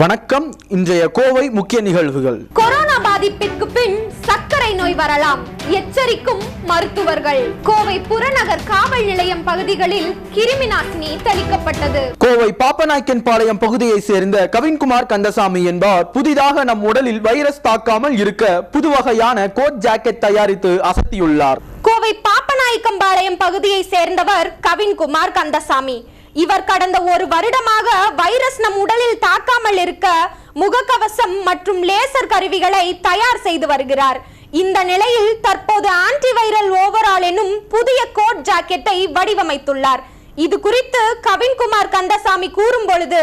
வணக்கம். இன்றைய கோவை முக்கிய நிகழ்வுகள். கொரோனா பாதிப்பிற்கு பின் சர்க்கரை நோய் வரலாம். எச்சரிக்கும் மருத்துவர்கள். கோவை புறநகர் காவல் நிலையம் பகுதிகளில் கிருமி நாசினி தெளிக்கப்பட்டது. கோவை பாப்பநாயக்கன் பாளையம் பகுதியை சேர்ந்த கவின்குமார் கந்தசாமி என்பவர் புதிதாக நம் உடலில் வைரஸ் தாக்காமல் இருக்க புது வகையான கோட் ஜாக்கெட் தயாரித்து அசத்தியுள்ளார். கோவை பாப்பநாயக்கம்பாளையம் பகுதியை சேர்ந்தவர் கவின்குமார் கந்தசாமி. இவர் கடந்த ஒரு வருடமாக வைரஸ் வைரஸ் நம் உடலில் தாக்காமல் இருக்க முகக்கவசம் மற்றும் லேசர் கருவிகளை தயார் செய்து வருகிறார். இந்த நிலையில் தற்போது ஆன்டிவைரல் ஓவரால் எனும் புதிய கோட் ஜாக்கெட்டை வடிவமைத்துள்ளார். இது குறித்து கவின்குமார் கந்தசாமி கூறும் பொழுது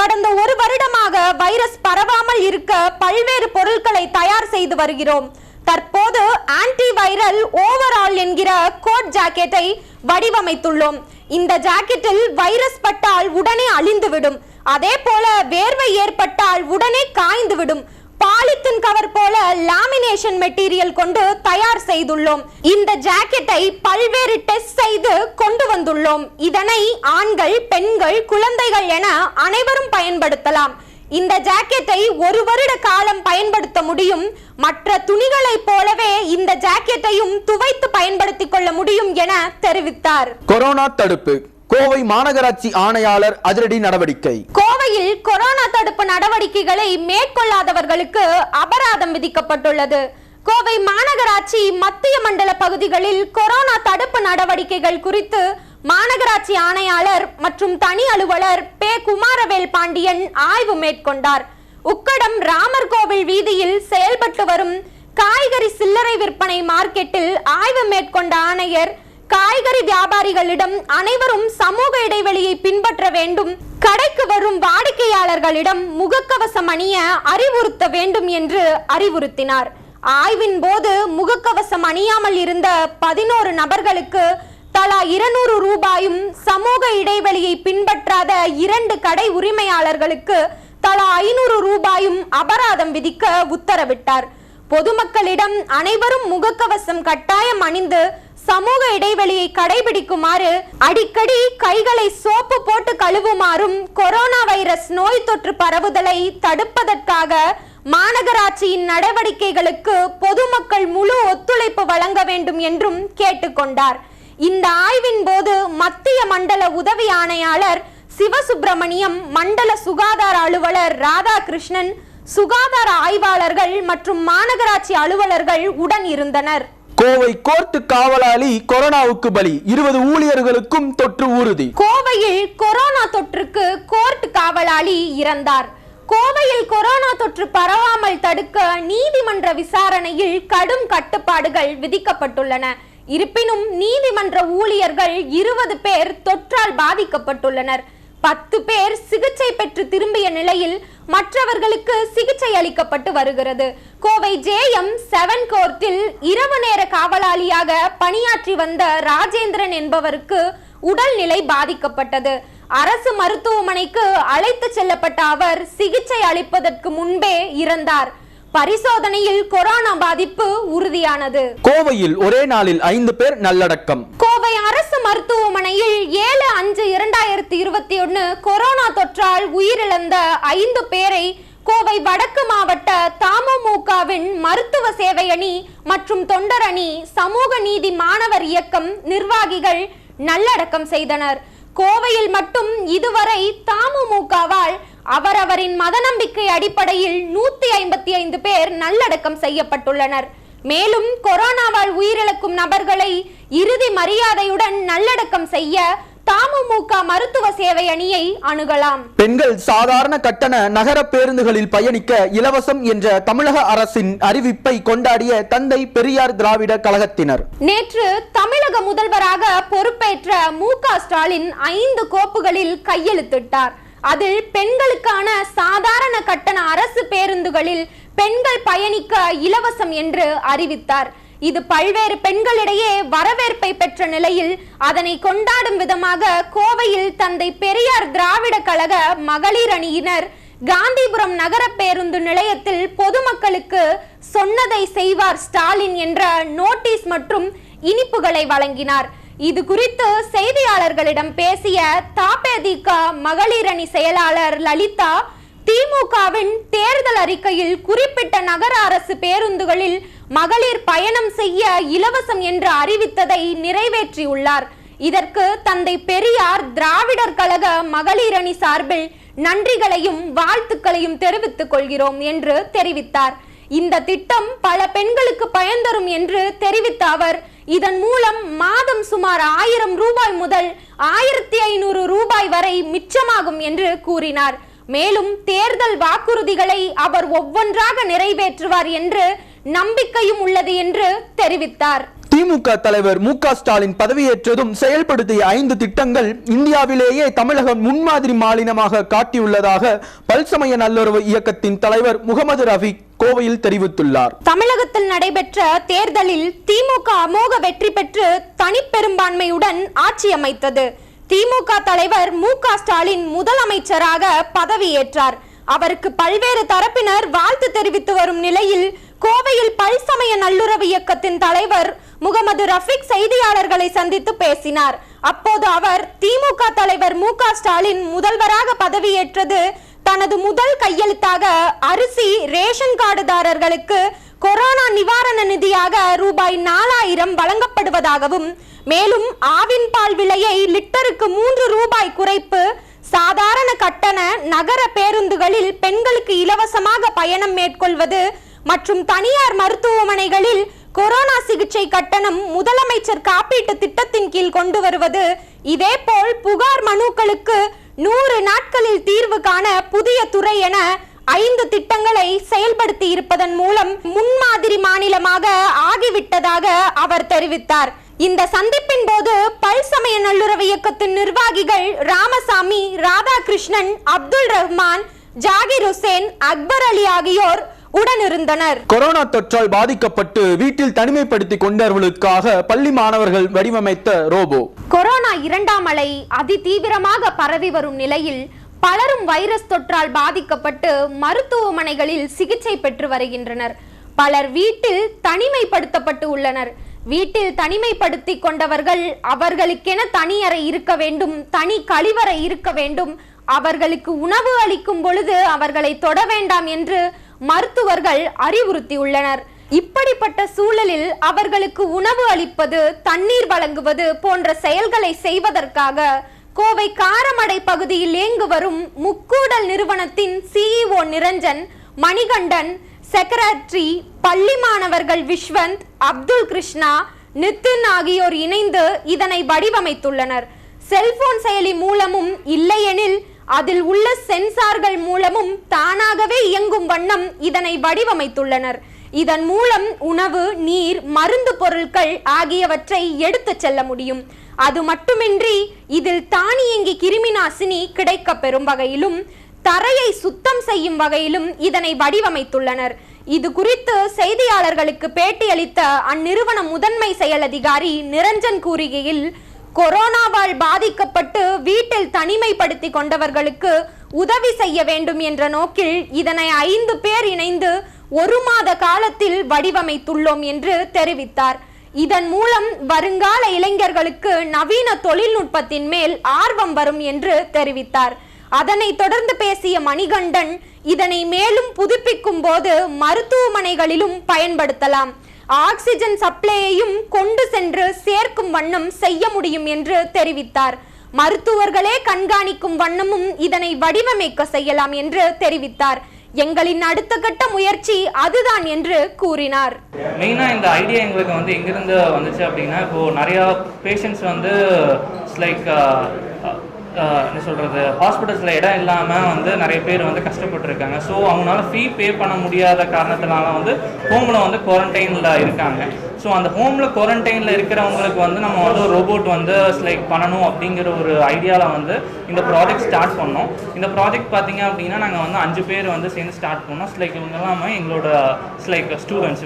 கடந்த ஒரு வருடமாக வைரஸ் பரவாமல் இருக்க பல்வேறு பொருட்களை தயார் செய்து வருகிறோம். தற்போது ஆன்டி வைரல் ஓவரால் என்கிற கோட் ஜாக்கெட்டை வடிவமைத்துள்ளோம். இந்த ஜாக்கெட்டில் வைரஸ் பட்டால் உடனே அழிந்துவிடும். அதே போல வேர்வை ஏற்பட்டால் உடனே காய்ந்துவிடும் பாலித்தின் கவர் போல லாமினேஷன் மெட்டீரியல் கொண்டு தயார் செய்துள்ளோம். இந்த ஜாக்கெட்டை பல்வேறு டெஸ்ட் செய்து கொண்டு வந்துள்ளோம். இதனை ஆண்கள் பெண்கள் குழந்தைகள் என அனைவரும் பயன்படுத்தலாம். இந்த ஜாக்கெட்டை ஒரு வருட காலம் பயன்படுத்த முடியும். மற்ற துணிகளைப் போலவே இந்த ஜாக்கெட்டையும் துவைத்து பயன்படுத்திக் கொள்ள முடியும் என தெரிவித்தார். கொரோனா தடுப்பு. கோவை மாநகராட்சி ஆணையாளர் அதிரடி நடவடிக்கை. கோவையில் கொரோனா தடுப்பு நடவடிக்கைகளை மேற்கொள்ளாதவர்களுக்கு அபராதம் விதிக்கப்பட்டுள்ளது. கோவை மாநகராட்சி மத்திய மண்டல பகுதிகளில் கொரோனா தடுப்பு நடவடிக்கைகள் குறித்து மாநகராட்சி ஆணையாளர் மற்றும் தனி அலுவலர் பே குமாரவேல் பாண்டியன் ஆய்வு மேற்கொண்டார். உக்கடம் ராமர் கோவில் வீதியில் செயல்பட்டு வரும் காய்கறி சில்லறை விற்பனை மார்க்கெட்டில் ஆய்வு மேற்கொண்ட ஆணையர் காய்கறி வியாபாரிகளிடம் அனைவரும் சமூக இடைவெளியை பின்பற்ற வேண்டும். கடைக்கு வரும் வாடிக்கையாளர்களிடம் முகக்கவசம் அணிய அறிவுறுத்த வேண்டும் என்று அறிவுறுத்தினார். ஆய்வின் போது முகக்கவசம் அணியாமல் இருந்த பதினோரு நபர்களுக்கு தலா இருநூறு ரூபாயும் சமூக இடைவெளியை பின்பற்றாத இரண்டு கடை உரிமையாளர்களுக்கு தலா ஐநூறு ரூபாயும் அபராதம் விதிக்க உத்தரவிட்டார். பொதுமக்களிடம் அனைவரும் முகக்கவசம் கட்டாயம் அணிந்து சமூக இடைவெளியை கடைபிடிக்குமாறு அடிக்கடி கைகளை சோப்பு போட்டு கழுவுமாறும் கொரோனா வைரஸ் நோய் தொற்று பரவுதலை தடுப்பதற்காக மாநகராட்சியின் நடவடிக்கைகளுக்கு பொதுமக்கள் முழு ஒத்துழைப்பு வழங்க வேண்டும் என்றும் கேட்டுக்கொண்டார். இந்த ஆய்வின் போது மத்திய மண்டல உதவி ஆணையாளர் சிவசுப்பிரமணியம் மண்டல சுகாதார அலுவலர் ராதாகிருஷ்ணன் சுகாதார ஆய்வாளர்கள் மற்றும் மாநகராட்சி அலுவலர்கள் உடன் இருந்தனர். கோவை கோர்ட்டு காவலாளி கொரோனாவுக்கு பலி. இருபது ஊழியர்களுக்கும் தொற்று உறுதி கோவையில் கொரோனா தொற்றுக்கு கோர்ட் காவலாளி இறந்தார். கோவையில் கொரோனா தொற்று பரவாமல் தடுக்க நீதிமன்ற விசாரணையில் கடும் கட்டுப்பாடுகள் விதிக்கப்பட்டுள்ளன. இருப்பினும் நீதிமன்ற ஊழியர்கள் இருபது பேர் தொற்றால் பாதிக்கப்பட்டுள்ளனர். பத்து பேர் சிகிச்சை பெற்று திரும்பிய நிலையில் மற்றவர்களுக்கு சிகிச்சை அளிக்கப்பட்டு வருகிறது. கோவை ஜேஎம் செவன் கோர்ட்டில் இரவு நேர காவலாளியாக பணியாற்றி வந்த ராஜேந்திரன் என்பவருக்கு உடல்நிலை பாதிக்கப்பட்டது. அரசு மருத்துவமனைக்கு அழைத்து செல்லப்பட்ட அவர் சிகிச்சை அளிப்பதற்கு முன்பே இறந்தார். பரிசோதனையில் கொரோனா பாதிப்பு உறுதியானது. கோவையில் ஒரே நாளில் ஐந்து பேர் நல்லடக்கம். கோவை அரசு மருத்துவமனையில் ஏழு அஞ்சு இரண்டாயிரத்தி இருபத்தி ஒன்னு கொரோனா தொற்றால் உயிரிழந்த ஐந்து பேரை கோவை வடக்கு மாவட்ட தமுமுகவின் மருத்துவ சேவை அணி மற்றும் தொண்டர் அணி சமூக நீதி மாணவர் இயக்கம் நிர்வாகிகள் நல்லடக்கம் செய்தனர். கோவையில் மட்டும் இதுவரை தமுமுகவால் அவரவரின் மத நம்பிக்கை அடிப்படையில் நூத்தி ஐம்பத்தி ஐந்து பேர் நல்லடக்கம் செய்யப்பட்டுள்ளனர். மேலும் கொரோனாவால் உயிரிழக்கும் நபர்களை இறுதி மரியாதையுடன் நல்லடக்கம் செய்ய தமுமுக மருத்துவ சேவை அணியை அணுகலாம். பெண்கள் சாதாரண கட்டண நகர பேருந்துகளில் பயணிக்க இலவசம் என்ற தமிழக அரசின் அறிவிப்பை கொண்டாடிய தந்தை பெரியார் திராவிட கழகத்தினர். நேற்று தமிழக முதல்வராக பொறுப்பேற்ற மு ஸ்டாலின் ஐந்து கோப்புகளில் கையெழுத்திட்டார். அதில் பெண்களுக்கான சாதாரண கட்டண அரசு பேருந்துகளில் பெண்கள் பயணிக்க இலவசம் என்று அறிவித்தார். இது பல்வேறு பெண்களிடையே வரவேற்பை பெற்ற நிலையில் அதனை கொண்டாடும் விதமாக கோவையில் தந்தை பெரியார் திராவிட கழக மகளிர் அணியினர் காந்திபுரம் நகர பேருந்து நிலையத்தில் பொதுமக்களுக்கு சொன்னதை செய்வார் ஸ்டாலின் என்ற நோட்டீஸ் மற்றும் இனிப்புகளை வழங்கினார். இது குறித்து செய்தியாளர்களிடம் பேசிய தாபேதிக மகளிர் அணி செயலாளர் லலிதா திமுகவின் தேர்தல் அறிக்கையில் குறிப்பிட்ட நகர அரசு பேருந்துகளில் மகளிர் பயணம் செய்ய இலவசம் என்று அறிவித்ததை நிறைவேற்றியுள்ளார். இதற்கு தந்தை பெரியார் திராவிடர் கழக மகளிர் அணி சார்பில் நன்றிகளையும் வாழ்த்துக்களையும் தெரிவித்துக் கொள்கிறோம் என்று தெரிவித்தார். இந்த திட்டம் பல பெண்களுக்கு பயன் தரும் என்று தெரிவித்த அவர் இதன் மூலம் மாதம் சுமார் ஆயிரம் ரூபாய் முதல் ஆயிரத்தி ஐநூறு ரூபாய் வரை மிச்சமாகும் என்று கூறினார். மேலும் தேர்தல் வாக்குறுதிகளை அவர் ஒவ்வொன்றாக நிறைவேற்றுவார் என்று நம்பிக்கையும் உள்ளது என்று தெரிவித்தார். திமுக தலைவர் மு க ஸ்டாலின் பதவியேற்றதும் செயல்படுத்திய ஐந்து திட்டங்கள் இந்தியாவிலேயே தமிழகம் முன்மாதிரி மாநிலமாக காட்டியுள்ளதாக பல்சமய நல்லுறவு இயக்கத்தின் தலைவர் முகமது ரஃபி கோவையில் தெரிவித்துள்ளார். தமிழகத்தில் நடைபெற்ற தேர்தலில் திமுக அமோக வெற்றி பெற்று தனிப்பெரும்பான்மையுடன் ஆட்சி அமைத்தது. திமுக தலைவர் மு க ஸ்டாலின் முதலமைச்சராக பதவியேற்றார். அவருக்கு பல்வேறு தரப்பினர் வாழ்த்து தெரிவித்து வரும் நிலையில் கோவையில் பல்சமய நல்லுறவு இயக்கத்தின் தலைவர் முகமது ரஃபிக் செய்தியாளர்களை சந்தித்து பேசினார். அப்போது அவர் திமுக தலைவர் மு க ஸ்டாலின் முதல்வராக பதவியேற்றது தனது முதல் கையெழுத்தாக அரிசி ரேஷன் கார்டுதாரர்களுக்கு கொரோனா நிவாரண நிதியாக ரூபாய் நாலாயிரம் வழங்கப்படுவதாகவும் மேலும் ஆவின் பால் விலையை லிட்டருக்கு மூன்று ரூபாய் குறைப்பு சாதாரண கட்டண நகர பேருந்துகளில் பெண்களுக்கு இலவசமாக பயணம் மேற்கொள்வது மற்றும் தனியார் மருத்துவமனைகளில் கொரோனா சிகிச்சை கட்டணம் முதலமைச்சர் காப்பீட்டு திட்டத்தின் கீழ் கொண்டு வருவது. இதேபோல் புகார் மனுக்களுக்கு நூறு நாட்களில் தீர்வு காண புதிய துறை என ஐந்து திட்டங்களை செயல்படுத்தி இருப்பதன் மூலம் முன்மாதிரி மாநிலமாக ஆகிவிட்டதாக அவர் தெரிவித்தார். இந்த சந்திப்பின் போது பல்சமய நல்லுறவு இயக்கத்தின் நிர்வாகிகள் ராமசாமி ராதாகிருஷ்ணன் அப்துல் ரஹ்மான் ஜாகிர் ஹுசேன் அக்பர் அலி ஆகியோர் உடனிருந்தனர். கொரோனா தொற்றால் பாதிக்கப்பட்டு வீட்டில் தனிமைப்படுத்திக் கொண்டவர்களுக்காக பள்ளி மாணவர்கள் வடிவமைத்த ரோபோ. கொரோனா இரண்டாம் அலை அதிதீவிரமாக பரவி வரும் நிலையில் பலரும் வைரஸ் தொற்றால் பாதிக்கப்பட்டு மருத்துவமனைகளில் சிகிச்சை பெற்று வருகின்றனர். பலர் வீட்டில் தனிமைப்படுத்தப்பட்டு உள்ளனர். வீட்டில் தனிமைப்படுத்திக் கொண்டவர்கள் அவர்களுக்கென தனி அறை இருக்க வேண்டும் தனி கழிவறை இருக்க வேண்டும். அவர்களுக்கு உணவு அளிக்கும் பொழுது அவர்களை தொட வேண்டாம் என்று மருத்துவர்கள் அறிவுறுத்தியுள்ளனர். இப்படிப்பட்ட சூழலில் அவர்களுக்கு உணவு அளிப்பது தண்ணீர் வழங்குவது போன்ற செயல்களை செய்வதற்காக கோவை காரமடை பகுதியில் இயங்கு வரும் முக்கூடல் நிறுவனத்தின் சிஇஓ நிரஞ்சன் மணிகண்டன் செக்ரட்டரி பள்ளி மாணவர்கள் விஸ்வந்த் அப்துல் கிருஷ்ணா நித்தின் ஆகியோர் இணைந்து இதனை வடிவமைத்துள்ளனர். செல்போன் செயலி மூலமும் இல்லையெனில் அதில் உள்ள சென்சார்கள் மூலமும் தானாகவே இயங்கும் வண்ணம் இதனை வடிவமைத்துள்ளனர். இதன் மூலம் உணவு நீர் மருந்து பொருட்கள் ஆகியவற்றை எடுத்துச் செல்ல முடியும். அது மட்டுமின்றி இதில் தானியங்கி கிருமி நாசினி பெறும் வகையிலும் தரையை சுத்தம் செய்யும் வகையிலும் இதனை வடிவமைத்துள்ளனர். இது குறித்து செய்தியாளர்களுக்கு பேட்டியளித்த அந்நிறுவன முதன்மை செயல் அதிகாரி நிரஞ்சன் கூறுகையில் கொரோனாவால் பாதிக்கப்பட்டு தனிமைப்படுத்தி கொண்டவர்களுக்கு உதவி செய்ய வேண்டும் என்ற நோக்கில் இதனை ஐந்து பேர் இணைந்து ஒரு மாத காலத்தில் வடிவமைத்துள்ளோம் என்று தெரிவித்தார். இதன் மூலம் வருங்கால இளைஞர்களுக்கு நவீன தொழில்நுட்பத்தின் மேல் ஆர்வம் வரும் என்று தெரிவித்தார். அதனை தொடர்ந்து பேசிய மணிகண்டன் இதனை மேலும் புதுப்பிக்கும் போது மருத்துவமனைகளிலும் பயன்படுத்தலாம். ஆக்சிஜன் சப்ளையையும் கொண்டு சென்று சேர்க்கும் வண்ணம் செய்ய முடியும் என்று தெரிவித்தார். மருத்துவர்களே கண்காணிக்கும் வண்ணமும் இதனை வடிவமைக்க செய்யலாம் என்று தெரிவித்தார். எங்களின் அடுத்த கட்ட முயற்சி அதுதான் என்று கூறினார். மெயினாக இந்த ஐடியா எங்களுக்கு வந்து எங்கிருந்து வந்துச்சு அப்படின்னா இப்போது நிறையா பேஷண்ட்ஸ் வந்து லைக் uh, என்ன சொல்கிறது ஹாஸ்பிட்டல்ஸில் இடம் இல்லாமல் வந்து நிறைய பேர் வந்து கஷ்டப்பட்டுருக்காங்க. ஸோ அவங்களால ஃபீ பே பண்ண முடியாத காரணத்தினால வந்து ஹோமில் வந்து குவாரண்டைனில் இருக்காங்க. ஸோ அந்த ஹோமில் குவாரண்டைனில் இருக்கிறவங்களுக்கு வந்து நம்ம வந்து ஒரு ரோபோட் வந்து லைக் பண்ணணும் அப்படிங்கிற ஒரு ஐடியாவில் வந்து இந்த ப்ராஜெக்ட் ஸ்டார்ட் பண்ணோம். இந்த ப்ராஜெக்ட் பார்த்தீங்க அப்படின்னா நாங்கள் வந்து அஞ்சு பேர் வந்து சேர்ந்து ஸ்டார்ட் பண்ணோம். லைக் இவங்க எல்லாமே எங்களோட லைக் ஸ்டூடெண்ட்ஸ்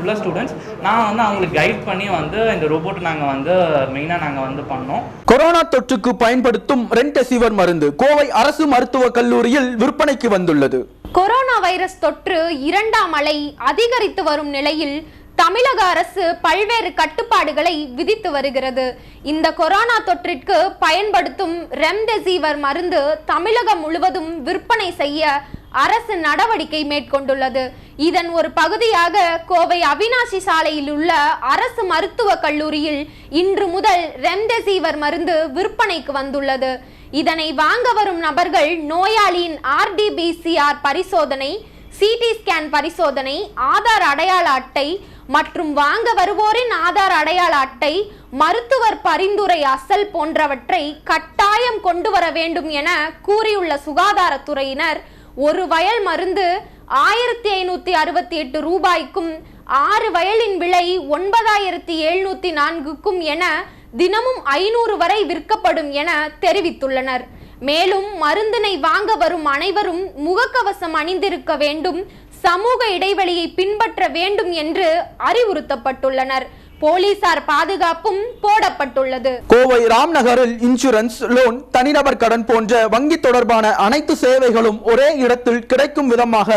உள்ள ஸ்டூடெண்ட்ஸ் நான் வந்து அவங்களுக்கு கைட் பண்ணி வந்து இந்த ரோபோட் நாங்கள் வந்து மெயினாக நாங்கள் வந்து பண்ணோம். கொரோனா தொற்றுக்கு பயன்படுத்தும் ரெம்டெசிவிர் மருந்து கோவை அரசு மருத்துவக் கல்லூரியில் விற்பனைக்கு வந்துள்ளது. கொரோனா வைரஸ் தொற்று இரண்டாம் அலை அதிகரித்து வரும் நிலையில் தமிழக அரசு பல்வேறு கட்டுப்பாடுகளை விதித்து வருகிறது. இந்த கொரோனா தொற்றிற்கு பயன்படுத்தும் ரெம்டெசிவிர் மருந்து தமிழகம் முழுவதும் விற்பனை செய்ய அரசு நடவடிக்கை மேற்கொண்டுள்ளது. இதன் ஒரு பகுதியாக கோவை அவினாசி சாலையில் உள்ள அரசு மருத்துவக் கல்லூரியில் இன்று முதல் ரெம்டெசிவர் மருந்து விற்பனைக்கு வந்துள்ளது. இதனை வாங்க வரும் நபர்கள் நோயாளியின் ஆர்டிபிசிஆர் பரிசோதனை சிடி ஸ்கேன் பரிசோதனை ஆதார் அடையாள அட்டை மற்றும் வாங்க வருவோரின் ஆதார் அடையாள அட்டை மருத்துவர் பரிந்துரை அசல் போன்றவற்றை கட்டாயம் கொண்டு வர வேண்டும் என கூறியுள்ள சுகாதாரத்துறையினர் ஒரு வயல் மருந்து ஆயிரத்தி ஐநூத்தி அறுபத்தி எட்டு ரூபாய்க்கும் ஆறு வயலின் விலை ஒன்பதாயிரத்தி எழுநூத்தி நான்குக்கும் என தினமும் ஐநூறு வரை விற்கப்படும் என தெரிவித்துள்ளனர். மேலும் மருந்தினை வாங்க வரும் அனைவரும் முகக்கவசம் அணிந்திருக்க வேண்டும் சமூக இடைவெளியை பின்பற்ற வேண்டும் என்று அறிவுறுத்தப்பட்டுள்ளனர். போலீசார் பாதுகாப்பும் போடப்பட்டுள்ளது. கோவை ராம்நகரில் இன்சூரன்ஸ் லோன் தனிநபர் கடன் போன்ற வங்கி தொடர்பான அனைத்து சேவைகளும் ஒரே இடத்தில் கிடைக்கும் விதமாக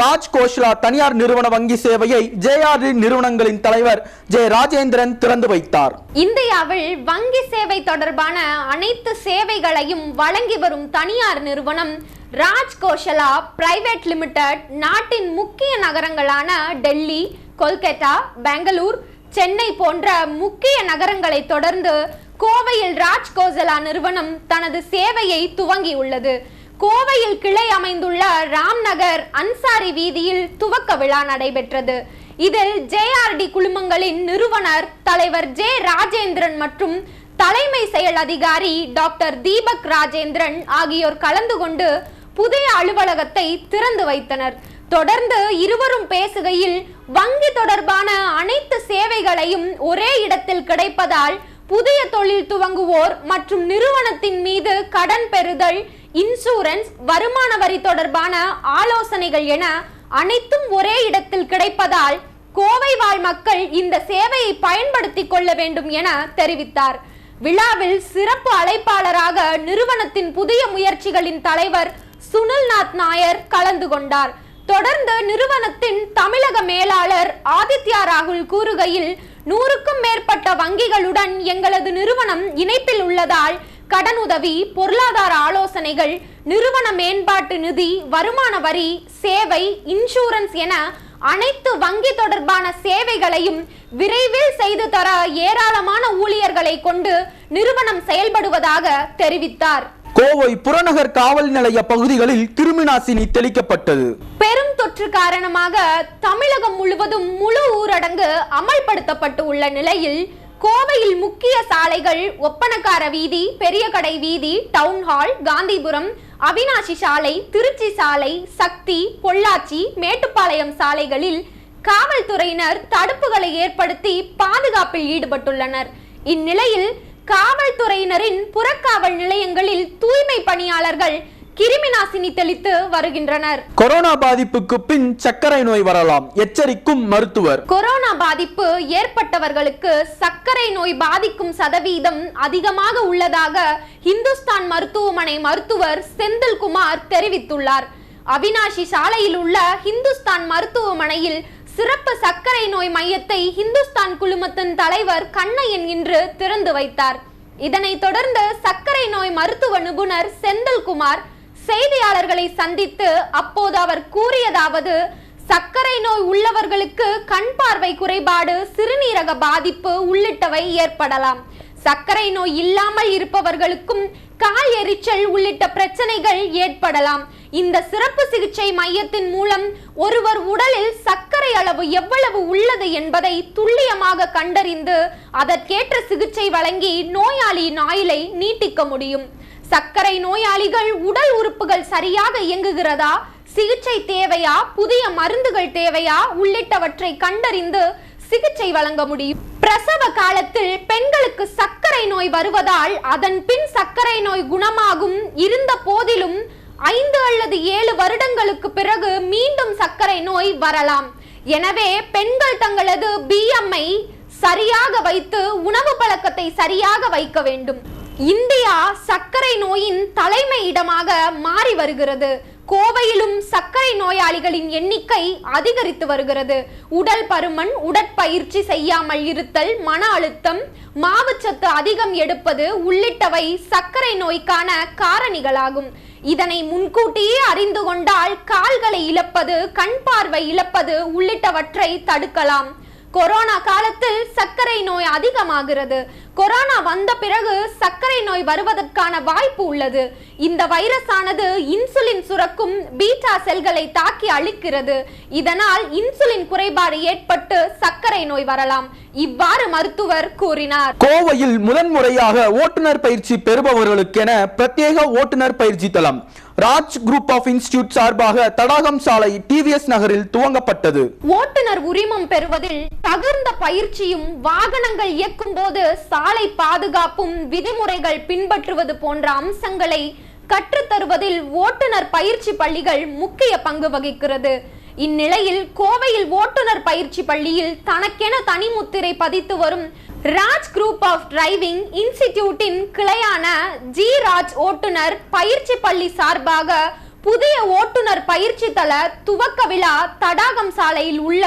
ராஜ் கோஷ்லா தனியார் நிறுவன வங்கி சேவையை ஜேஆர்டி நிறுவனங்களின் தலைவர் ஜெ ராஜேந்திரன் திறந்து வைத்தார். இந்தியாவில் வங்கி சேவை தொடர்பான அனைத்து சேவைகளையும் வழங்கி வரும் தனியார் நிறுவனம் ராஜ் கோஷலா பிரைவேட் லிமிடெட் நாட்டின் முக்கிய நகரங்களான டெல்லி கொல்கத்தா பெங்களூர் சென்னை போன்ற முக்கிய நகரங்களை தொடர்ந்து கோவையில் ராஜ் கோசலா நிறுவனம் தனது சேவையை துவங்கியுள்ளது. கோவையில் கிளை அமைந்துள்ள ராம்நகர் அன்சாரி வீதியில் துவக்க விழா நடைபெற்றது. இதில் ஜேஆர்டி குழுமங்களின் நிறுவனர் தலைவர் ஜே ராஜேந்திரன் மற்றும் தலைமை செயல் அதிகாரி டாக்டர் தீபக் ராஜேந்திரன் ஆகியோர் கலந்து கொண்டு புதிய அலுவலகத்தை திறந்து வைத்தனர். தொடர்ந்து இருவரும் பேசுகையில் வங்கி தொடர்பான அனைத்து சேவைகளையும் ஒரே இடத்தில் கிடைப்பதால் புதிய தொழில் துவங்குவோர் மற்றும் நிறுவனத்தின் மீது கடன் பெறுதல் இன்சூரன்ஸ் வருமான வரி தொடர்பான ஆலோசனைகள் என அனைத்தும் ஒரே இடத்தில் கிடைப்பதால் கோவை வாழ் மக்கள் இந்த சேவையை பயன்படுத்தி கொள்ள வேண்டும் என தெரிவித்தார். விழாவில் சிறப்பு அழைப்பாளராக நிறுவனத்தின் புதிய முயற்சிகளின் தலைவர் சுனில்நாத் நாயர் கலந்து கொண்டார். தொடர்ந்து நிறுவனத்தின் தமிழக மேலாளர் ஆதித்யா ராகுல் கூறுகையில் நூறுக்கும் மேற்பட்ட வங்கிகளுடன் எங்களது நிறுவனம் இணைப்பில் உள்ளதால் கடனுதவி பொருளாதார ஆலோசனைகள் நிறுவன மேம்பாட்டு நிதி வருமான வரி சேவை இன்சூரன்ஸ் என அனைத்து வங்கி தொடர்பான சேவைகளையும் விரைவில் செய்து தர ஏராளமான ஊழியர்களை கொண்டு நிறுவனம் செயல்படுவதாக தெரிவித்தார். கோவை புறநகர் காவல் நிலைய பகுதிகளில் கிருமிநாசினி தெளிக்கப்பட்டது. பெரும் தொற்று காரணமாக தமிழகம் முழுவதும் முழு ஊரடங்கு அமல்படுத்தப்பட்டு உள்ள நிலையில் கோவையில் முக்கிய சாலைகள் ஒப்பனக்கார வீதி பெரிய கடை வீதி டவுன் ஹால் காந்திபுரம் அவினாசி சாலை திருச்சி சாலை சக்தி பொள்ளாச்சி மேட்டுப்பாளையம் சாலைகளில் காவல்துறையினர் தடுப்புகளை ஏற்படுத்தி பாதுகாப்பில் ஈடுபட்டுள்ளனர். இந்நிலையில் காவல்துறையினரின் புறக்காவல் நிலையங்களில் தூய்மை பணியாளர்கள் கிருமி நாசினி தெளித்து வருகின்றனர். கொரோனா பாதிப்புக்கு பின் சர்க்கரை நோய் வரலாம். எச்சரிக்கும் மருத்துவர். கொரோனா பாதிப்பு ஏற்பட்டவர்களுக்கு சர்க்கரை நோய் பாதிக்கும் சதவீதம் அதிகமாக உள்ளதாக இந்துஸ்தான் மருத்துவமனை மருத்துவர் செந்தில்குமார் தெரிவித்துள்ளார். அவினாஷி சாலையில் உள்ள இந்துஸ்தான் மருத்துவமனையில் சிறப்பு சர்க்கரை நோய் மையத்தை இந்துஸ்தான் குழுமத்தின் தலைவர் கண்ணையன் இன்று திறந்து வைத்தார். இதனைத் தொடர்ந்து சர்க்கரை நோய் மருத்துவ நிபுணர் செந்தில்குமார் செய்தியாளர்களை சந்தித்து அப்போது அவர் கூறியதாவது சர்க்கரை நோய் உள்ளவர்களுக்கு கண் பார்வை குறைபாடு சிறுநீரக பாதிப்பு உள்ளிட்டவை ஏற்படலாம். சர்க்கரை நோய் இல்லாமல் இருப்பவர்களுக்கும் கால் எரிச்சல் உள்ளிட்ட பிரச்சனைகள் ஏற்படலாம். இந்த சிறப்பு சிகிச்சை மையத்தின் மூலம் ஒருவர் உடலில் சர்க்கரை அளவு எவ்வளவு உள்ளது என்பதை துல்லியமாக கண்டறிந்து அதற்கேற்ற சிகிச்சை வழங்கி நோயாளியின் ஆயுளை நீட்டிக்க முடியும். சர்க்கரை நோயாளிகள் உடல் உறுப்புகள் சரியாக இயங்குகிறதா? சிகிச்சை தேவையா? புதிய மருந்துகள் தேவையா? உள்ளிட்டவற்றை கண்டறிந்து சிகிச்சை வழங்க முடியும். பிரசவ காலத்தில் பெண்களுக்கு சர்க்கரை நோய் வருவதால் அதன் பின் சர்க்கரை நோய் குணமாகும். இருந்த போதிலும் ஐந்து அல்லது ஏழு வருடங்களுக்கு பிறகு மீண்டும் சர்க்கரை நோய் வரலாம். எனவே பெண்கள் தங்களது பிஎம்ஐ சரியாக வைத்து உணவு பழக்கத்தை சரியாக வைக்க வேண்டும். இந்தியா சர்க்கரை நோயின் தலைமை இடமாக மாறி வருகிறது. கோவையிலும் சர்க்கரை நோயாளிகளின் எண்ணிக்கை அதிகரித்து வருகிறது. உடல் பருமன் உடற்பயிற்சி செய்யாமல் இருத்தல் மன அழுத்தம் மாவுச்சத்து அதிகம் எடுப்பது உள்ளிட்டவை சர்க்கரை நோய்க்கான காரணிகளாகும். இதனை முன்கூட்டியே அறிந்து கொண்டால் கால்களை இழப்பது கண் பார்வை இழப்பது உள்ளிட்டவற்றை தடுக்கலாம். கொரோனா காலத்தில் சர்க்கரை நோய் அதிகமாகிறது. கொரோனா வந்த பிறகு சர்க்கரை நோய் வருவதற்கான வாய்ப்பு உள்ளது. இந்த வைரஸ் ஆனது இன்சுலின் சுரக்கும் பீட்டா செல்களை தாக்கி அழிக்கிறது. இதனால் இன்சுலின் குறைபாடு ஏற்பட்டு சர்க்கரை நோய் வரலாம். இவ்வாறு மருத்துவர் கூறினார். கோவையில் முதன்முறையாக ஓட்டுநர் பயிற்சி பெறுபவர்களுக்கென பிரத்யேக ஓட்டுநர் பயிற்சி தளம். ராஜ் குரூப் ஆஃப் இன்ஸ்டிடியூட் சார்பாக தடாகம் சாலை டிவிஎஸ் நகரில் துவங்கப்பட்டது. ஓட்டுநர் உரிமம் பெறுவதில் தகுந்த பயிற்சியும் வாகனங்கள் இயக்கும் போது சாலை பாதுகாப்பும் விதிமுறைகள் பின்பற்றுவது போன்ற அம்சங்களை கற்றுத்தருவதில் ஓட்டுநர் பயிற்சி பள்ளிகள் முக்கிய பங்கு வகிக்கிறது. இந்நிலையில் கோவையில் ஓட்டுநர் பயிற்சி பள்ளியில் தனக்கென தனிமுத்திரை பதித்து வரும் ராஜ் குரூப் ஆஃப் டிரைவிங் இன்ஸ்டிடியூட்டின் கிளையான ஜி ராஜ் ஓட்டுநர் பயிற்சி பள்ளி சார்பாக புதிய ஓட்டுநர் பயிற்சி தள துவக்க விழா தடாகம் சாலையில் உள்ள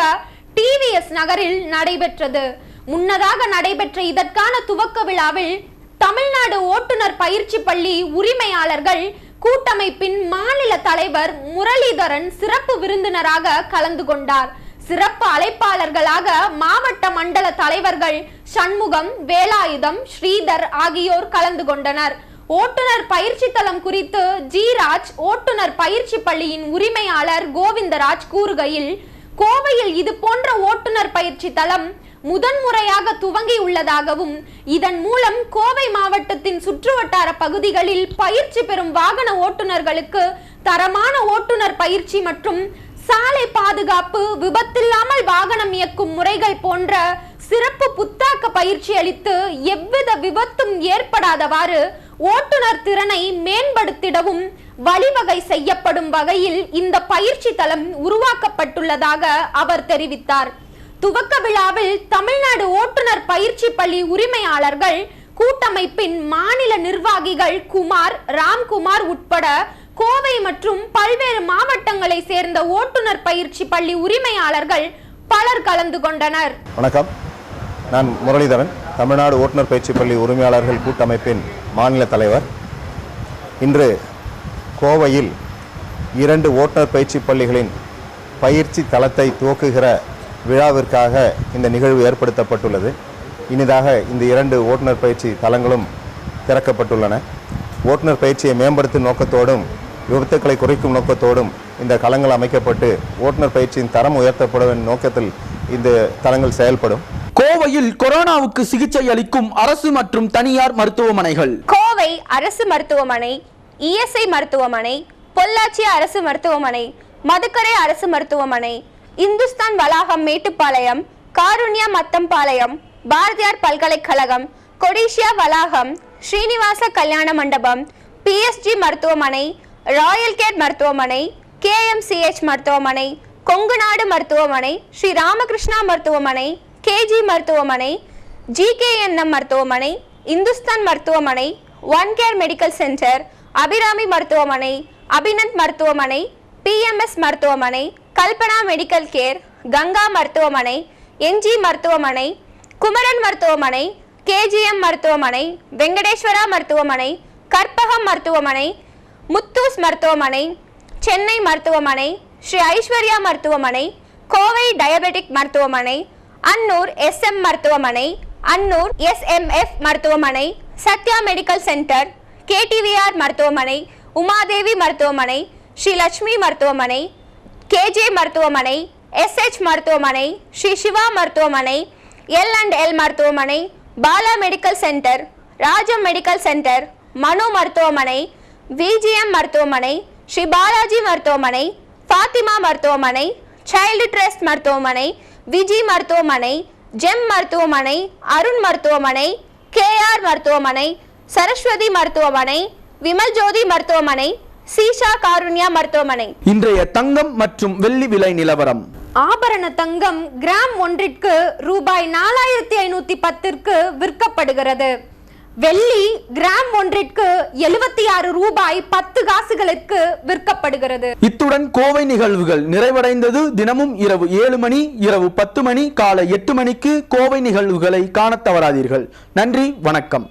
டிவிஎஸ் நகரில் நடைபெற்றது. முன்னதாக நடைபெற்ற இதற்கான துவக்க விழாவில் தமிழ்நாடு ஓட்டுநர் பயிற்சி பள்ளி உரிமையாளர்கள் கூட்டமைப்பின் மாநில தலைவர் முரளிதரன் சிறப்பு விருந்தினராக கலந்து கொண்டார். சிறப்பு அழைப்பாளர்களாக மாவட்ட மண்டல தலைவர்கள் சண்முகம் வேலாயுதம் ஸ்ரீதர் ஆகியோர் கலந்து கொண்டனர். ஓட்டுநர் பயிற்சி தளம் குறித்து ஜிராஜ் ஓட்டுநர் பயிற்சி பள்ளியின் உரிமையாளர் கோவிந்தராஜ் கூறுகையில் கோவையில் இது போன்ற ஓட்டுநர் பயிற்சி தளம் முதன்முறையாக துவங்கி உள்ளதாகவும் இதன் மூலம் கோவை மாவட்டத்தின் சுற்றுவட்டார பகுதிகளில் பயிற்சி பெறும் வாகன ஓட்டுநர்களுக்கு தரமான ஓட்டுநர் பயிற்சி மற்றும் சாலை பாதுகாப்பு விபத்தில்லாமல் வாகனம் இயக்கும் முறைகள் போன்ற சிறப்பு புத்தாக்க பயிற்சி அளித்து எவ்வித விபத்தும் ஏற்படாதவாறு ஓட்டுநர் திறனை மேம்படுத்திடவும் வழிவகை செய்யப்படும் வகையில் இந்த பயிற்சி தளம் உருவாக்கப்பட்டுள்ளதாக அவர் தெரிவித்தார். துவக்க விழாவில் தமிழ்நாடு ஓட்டுநர் பயிற்சி பள்ளி உரிமையாளர்கள் கூட்டமைப்பின் மாநில நிர்வாகிகள் குமார் ராம்குமார் உட்பட கோவை மற்றும் பல்வேறு மாவட்டங்களை சேர்ந்த ஓட்டுநர் பயிற்சி பள்ளி உரிமையாளர்கள் பலர் கலந்து கொண்டனர். வணக்கம். நான் முரளிதரன் தமிழ்நாடு ஓட்டுநர் பயிற்சி பள்ளி உரிமையாளர்கள் கூட்டமைப்பின் மாநில தலைவர். இன்று கோவையில் இரண்டு ஓட்டுநர் பயிற்சி பள்ளிகளின் பயிற்சி தளத்தை துவக்குகிற விழாவிற்காக இந்த நிகழ்வு ஏற்படுத்தப்பட்டுள்ளது. இனிதாக இந்த இரண்டு ஓட்டுநர் பயிற்சி தளங்களும் திறக்கப்பட்டுள்ளன. ஓட்டுநர் பயிற்சியை மேம்படுத்தும் நோக்கத்தோடும் விபத்துக்களை குறைக்கும் நோக்கத்தோடும் இந்த களங்கள் அமைக்கப்பட்டு ஓட்டுநர் பயிற்சியின் தரம் உயர்த்தப்படும் நோக்கத்தில் இந்த தளங்கள் செயல்படும். கோவையில் கொரோனாவுக்கு சிகிச்சை அளிக்கும் அரசு மற்றும் தனியார் மருத்துவமனைகள். கோவை அரசு மருத்துவமனை இஎஸ்ஐ மருத்துவமனை பொள்ளாச்சி அரசு மருத்துவமனை மதுக்கரை அரசு மருத்துவமனை இந்துஸ்தான் வளாகம் மேட்டுப்பாளையம் காருண்யா மத்தம்பாளையம் பாரதியார் பல்கலைக்கழகம் கொடிஷியா வளாகம் ஸ்ரீனிவாச கல்யாண மண்டபம் பிஎஸ்ஜி மருத்துவமனை ராயல் கேர் மருத்துவமனை கேஎம்சிஹெச் மருத்துவமனை கொங்குநாடு மருத்துவமனை ஸ்ரீ ராமகிருஷ்ணா மருத்துவமனை கேஜி மருத்துவமனை ஜிகேஎன்எம் மருத்துவமனை இந்துஸ்தான் மருத்துவமனை one care medical center Abirami மருத்துவமனை அபிநந்த் மருத்துவமனை பிஎம்எஸ் மருத்துவமனை கல்பனா மெடிக்கல் கேர் கங்கா மருத்துவமனை எம்ஜி மருத்துவமனை குமரன் மருத்துவமனை கேஜிஎம் மருத்துவமனை வெங்கடேஸ்வரா மருத்துவமனை கற்பகம் மருத்துவமனை முத்தூஸ் மருத்துவமனை சென்னை மருத்துவமனை ஸ்ரீ ஐஸ்வர்யா மருத்துவமனை கோவை டயபெட்டிக் மருத்துவமனை அன்னூர் எஸ்எம் மருத்துவமனை அன்னூர் எஸ்எம்எஃப் மருத்துவமனை சத்யா மெடிக்கல் சென்டர் கேடிவிஆர் மருத்துவமனை உமாதேவி மருத்துவமனை ஸ்ரீ லட்சுமி மருத்துவமனை கேஜே மருத்துவமனை எஸ்ஹெச் மருத்துவமனை ஸ்ரீ சிவா மருத்துவமனை எல் அண்ட் எல் மருத்துவமனை Bala medical center Rajam medical center Manu மருத்துவமனை விஜிஎம் மருத்துவமனை ஸ்ரீ பாலாஜி மருத்துவமனை ஃபாத்திமா மருத்துவமனை சைல்டு ட்ரஸ்ட் மருத்துவமனை விஜி மருத்துவமனை ஜெம் மருத்துவமனை அருண் மருத்துவமனை கேஆர் மருத்துவமனை சரஸ்வதி மருத்துவமனை விமல் ஜோதி மருத்துவமனை சீஷா காருண்யா மருத்துவமனை. இன்றைய தங்கம் மற்றும் வெள்ளி விலை நிலவரம். ஆபரண தங்கம் கிராம் ஒன்றிற்கு ரூபாய் நாலாயிரத்தி ஐநூத்தி பத்திற்கு விற்கப்படுகிறது. வெள்ளி கிராம் ஒன்றிற்கு எழுபத்தி ஆறு ரூபாய் பத்து காசுகளுக்கு விற்கப்படுகிறது. இத்துடன் கோவை நிகழ்வுகள் நிறைவடைந்தது. தினமும் இரவு ஏழு மணி இரவு பத்து மணி காலை எட்டு மணிக்கு கோவை நிகழ்வுகளை காண தவறாதீர்கள். நன்றி வணக்கம்.